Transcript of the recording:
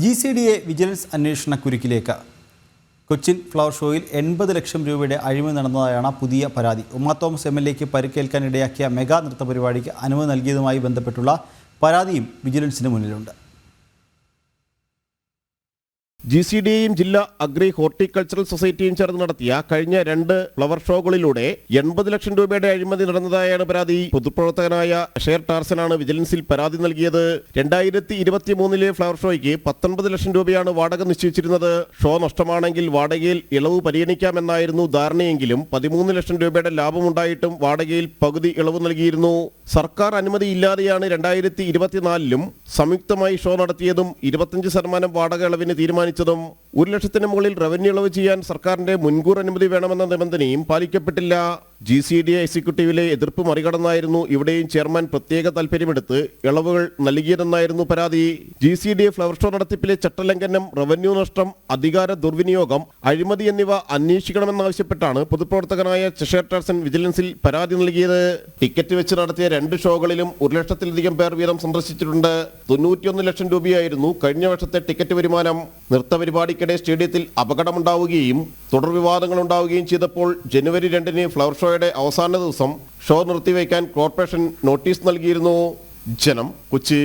G C D A vigilance അന്വേഷണ കുരുക്കിലേക്ക്. Cochin flower ഷോയിൽ എൺപത് ലക്ഷം രൂപയുടെ അഴിമതി നടന്നതായാണ് പുതിയ പരാതി. ഉമ്മ തോമസ് എം എൽ എക്ക് പരിക്കേൽക്കാൻ ഇടയാക്കിയ മെഗാ നൃത്ത പരിപാടിക്ക് അനുമതി നൽകിയതുമായി ബന്ധപ്പെട്ടുള്ള പരാതിയും വിജിലൻസിന് മുന്നിലുണ്ട്. ജി സി ഡിയും ജില്ലാ അഗ്രി ഹോർട്ടിക്കൾച്ചറൽ സൊസൈറ്റിയും ചേർന്ന് നടത്തിയ കഴിഞ്ഞ രണ്ട് ഫ്ലവർ ഷോകളിലൂടെ എൺപത് ലക്ഷം രൂപയുടെ അഴിമതി നടന്നതായാണ് പരാതി. പൊതുപ്രവർത്തകനായ ഷെയർ ടാർസനാണ് വിജിലൻസിൽ പരാതി നൽകിയത്. രണ്ടായിരത്തി ഇരുപത്തി മൂന്നിലെ ഫ്ലവർ ഷോയ്ക്ക് പത്തൊൻപത് ലക്ഷം രൂപയാണ് വാടക നിശ്ചയിച്ചിരുന്നത്. ഷോ നഷ്ടമാണെങ്കിൽ വാടകയിൽ ഇളവ് പരിഗണിക്കാമെന്നായിരുന്നു ധാരണയെങ്കിലും പതിമൂന്ന് ലക്ഷം രൂപയുടെ ലാഭമുണ്ടായിട്ടും വാടകയിൽ പകുതി ഇളവ് നൽകിയിരുന്നു. സർക്കാർ അനുമതി ഇല്ലാതെയാണ് രണ്ടായിരത്തി ഇരുപത്തിനാലിലും സംയുക്തമായി ഷോ നടത്തിയതും ഇരുപത്തിയഞ്ച് ശതമാനം വാടക ഇളവിന് തീരുമാനിച്ചതും ഒരു ലക്ഷത്തിന് മുകളിൽ റവന്യൂ ഇളവ് ചെയ്യാൻ സർക്കാരിന്റെ മുൻകൂർ അനുമതി വേണമെന്ന നിബന്ധനയും പാലിക്കപ്പെട്ടില്ല. ജി സി ഡി എക്സിക്യൂട്ടീവിലെ എതിർപ്പ് മറികടന്നായിരുന്നു ഇവിടെയും ചെയർമാൻ പ്രത്യേക താൽപര്യമെടുത്ത് ഇളവുകൾ നൽകിയതെന്നായിരുന്നു പരാതി. G C D flower show നടത്തിപ്പിലെ ചട്ടലംഘനം റവന്യൂ നഷ്ടം അധികാര ദുർവിനിയോഗം അഴിമതി എന്നിവ അന്വേഷിക്കണമെന്നാവശ്യപ്പെട്ടാണ് പൊതുപ്രവർത്തകനായ ചെഷേർ ടാർസൻ വിജിലൻസിൽ പരാതി നൽകിയത്. ടിക്കറ്റ് വെച്ച് നടത്തിയ രണ്ട് ഷോകളിലും ഒരു ലക്ഷത്തിലധികം പേർ വീതം സന്ദർശിച്ചിട്ടുണ്ട്. തൊണ്ണൂറ്റിയൊന്ന് ലക്ഷം രൂപയായിരുന്നു കഴിഞ്ഞ വർഷത്തെ ടിക്കറ്റ് വരുമാനം. നൃത്ത പരിപാടിക്കിടെ സ്റ്റേഡിയത്തിൽ അപകടമുണ്ടാവുകയും തുടർ വിവാദങ്ങൾ ഉണ്ടാവുകയും ചെയ്തപ്പോൾ ജനുവരി രണ്ടിന് ഫ്ലവർ ഷോയുടെ അവസാന ദിവസം ഷോ നിർത്തിവെക്കാൻ കോർപ്പറേഷൻ നോട്ടീസ് നൽകിയിരുന്നു. ജനം കൊച്ചി.